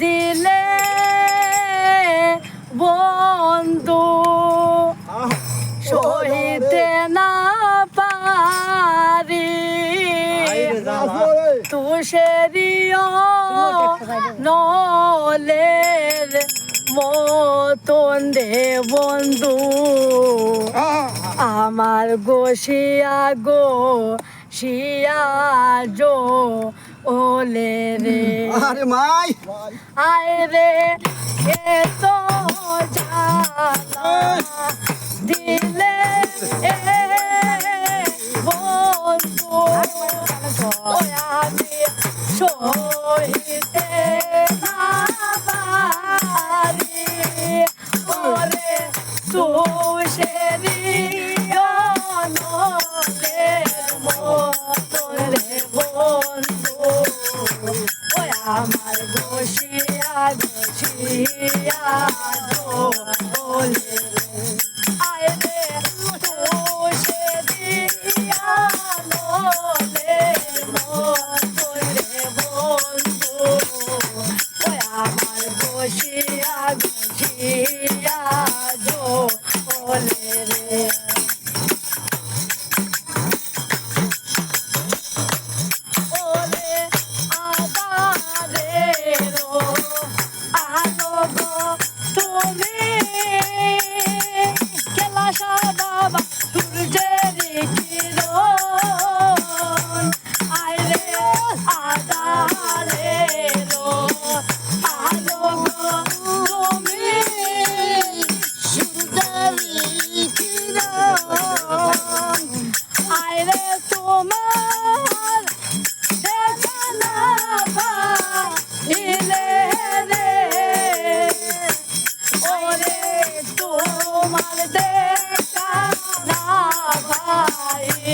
দিলে বন্ধু সহিতে না পারি। তুষেরিও নলে মতন দে বন্ধু। আমার গোসিয়া গো, শিয়া জো ওলে রে আরে মাই। আয় রে এ তো দিলে এ বন্ধু। પિયા সবাই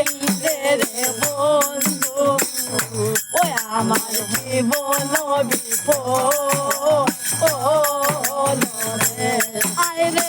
কেন্দ্রে রে বন্ধু ও আমার জীবন বিপদ ও রে আয় রে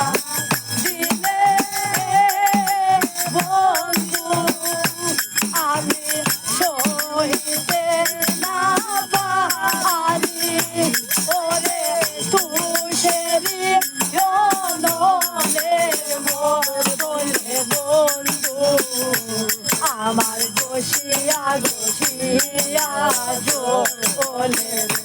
ঘষিয়া ঘষিয়া জলে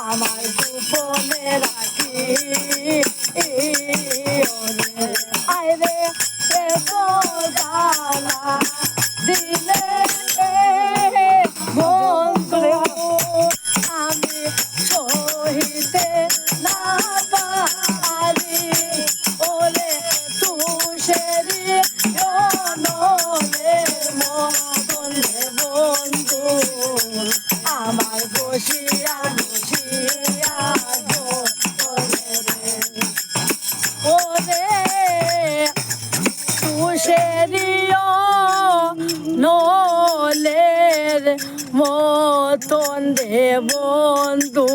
আমার গোপনের তুষেরিও নলের মতন রে বন্ধু